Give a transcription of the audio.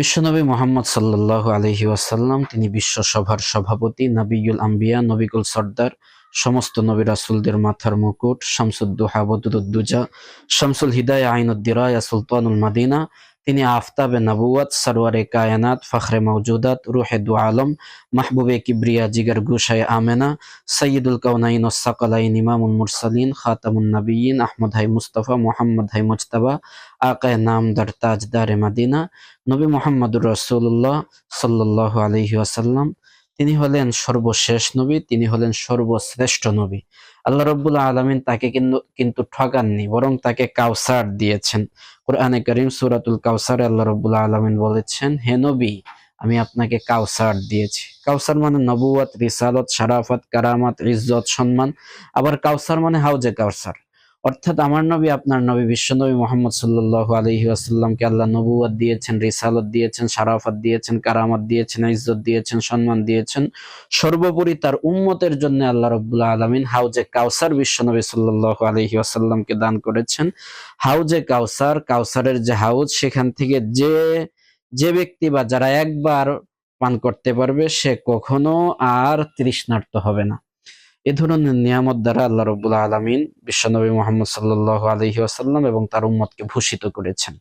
বিশ্বনবী মোহাম্মদ সাল্লাহ আলহি ওয়াসাল্লাম তিনি বিশ্বসভার সভাপতি নাবিউল আম্বিয়া নবিকুল সর্দার সমস্ত নবী রাসুলদের মাথার মুকুট শামসুদ্দোহা বদুদ্দুজা শামসুল হিদায় আইনুদ্দিরায়া সুলতানুল মাদিনা, তিনি আফতাবে নবুয়াত সরওয়ারে কায়নাত, ফখরে মৌজুদাত রুহে দু আলম মাহবুবে কিবরিয়া, জিগর গুশায় আমেনা সৈয়দুল কৌনাইন সকলাইন, ইমামুল মুরসালিন, খাতামুন নবীন আহমদ হাই মুস্তফা, মোহাম্মদ হাই মুজতবা, আকায় নামদার তাজদারে মাদিনা, নবী মোহাম্মদুর রসুল্লাহ সাল্লাহ আলহি আসাল্লাম তিনি হলেন সর্বশেষ নবী, তিনি হলেন সর্বশ্রেষ্ঠ নবী। আল্লাহ রব্বুল্লাহ আলমিন তাকে কিন্তু কিন্তু ঠকাননি বরং তাকে কাউসার দিয়েছেন। কোরআনে করিম সুরাতুল কাউসার আল্লাহ রব্বুল্লাহ আলমিন বলেছেন, হে নবী, আমি আপনাকে কাউসার দিয়েছি। কাউসার মানে নবুয়াত রিসালত, শারাফত, কারামাত, ইজ্জত, সম্মান। আবার কাউসার মানে হাউজে কাউসার। অর্থাৎ আমার নবী, আপনার নবী, বিশ্বনবী মোহাম্মদ সাল্লাহ আলহি আসাল্লামকে আল্লাহ নবুয়াত দিয়েছেন, রিসালত দিয়েছেন, শারাফত দিয়েছেন, কারামত দিয়েছেন, ইজ্জত দিয়েছেন, সম্মান দিয়েছেন। সর্বোপরি তার উম্মতের জন্য আল্লাহ রব্বুল্লাহ আলমিন হাউজে কাউসার বিশ্বনবী সাল্লাহ আলহি আসাল্লামকে দান করেছেন। হাউজে কাউসার, কাউসারের যে হাউজ, সেখান থেকে যে যে ব্যক্তি বা যারা একবার পান করতে পারবে, সে কখনো আর তৃষ্ণার্ত হবে না। এ ধরনের নিয়ামত দ্বারা আল্লাহ রবুল্লা আলমিন বিশ্বনবী মোহাম্মদ সাল্লাহ আলহি আসাল্লাম এবং তার উম্মতকে ভূষিত করেছেন।